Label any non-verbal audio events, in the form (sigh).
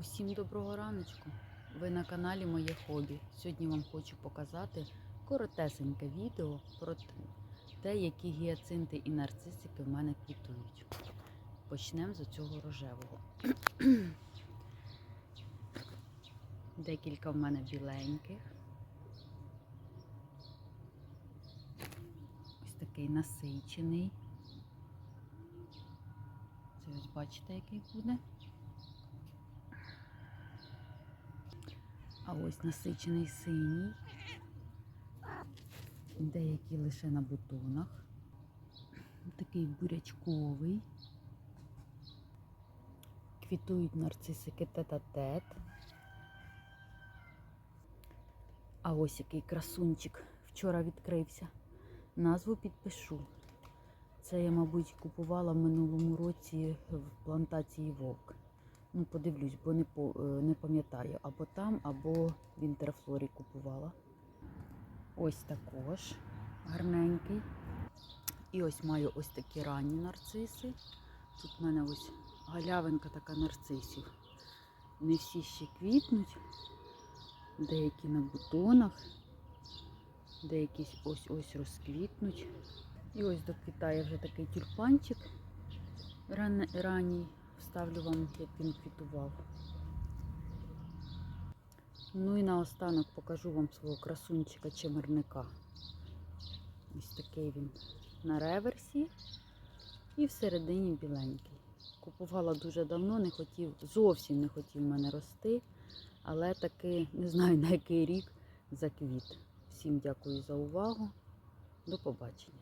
Усім доброго раночку! Ви на каналі Моє Хобі. Сьогодні вам хочу показати коротесеньке відео про те, які гіацинти і нарцисики в мене квітують. Почнемо з цього рожевого. (clears throat) Декілька в мене біленьких. Ось такий насичений. Це ось бачите, який буде. А ось насичений синій. Деякі лише на бутонах. Такий бурячковий. Квітують нарцисики тет-а-тет. А ось який красунчик вчора відкрився. Назву підпишу. Це я, мабуть, купувала в минулому році в плантації Вовк. Ну, подивлюсь, бо не по, е, не пам'ятаю. Або там, або в інтерфлорі купувала. Ось також гарненький. І ось маю ось такі ранні нарциси. Тут в мене ось галявинка така нарцисів. Не всі ще квітнуть, деякі на бутонах, деякі ось ось розквітнуть. І ось доквітає вже такий тюльпанчик ран, ранній. Вставлю вам, як він квітував. Ну і наостанок покажу вам свого красунчика чемерника. Ось такий він на реверсі і всередині біленький. Купувала дуже давно, не хотів, зовсім не хотів мене рости, але таки не знаю на який рік заквіт. Всім дякую за увагу. До побачення.